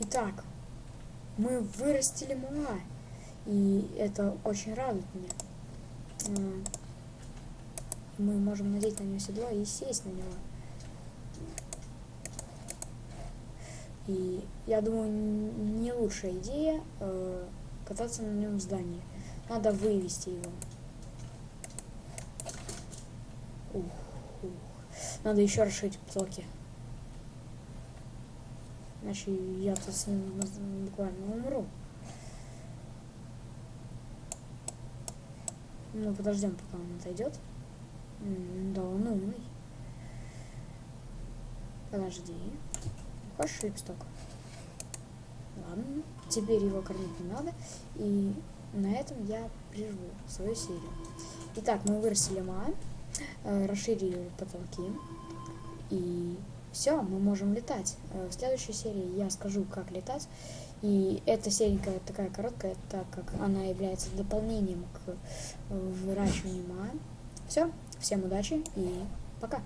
Итак, мы вырастили Моа. И это очень радует меня. А, Мы можем надеть на него седло и сесть на него. И я думаю, не лучшая идея э, кататься на нем в здании. Надо вывести его. Ух, ух. Надо еще расширить потолки. Иначе я тут с ним бу- буквально умру. Ну, подождем, пока он отойдет. Да, он умный. Подожди. Хочешь лепесток? Ладно, теперь его кормить не надо. И на этом я прерву свою серию. Итак, мы вырастили ма, э, расширили потолки. И все, мы можем летать. Э, В следующей серии я скажу, как летать. И эта серенька такая короткая, так как она является дополнением к э, выращиванию ма. Все, всем удачи и пока.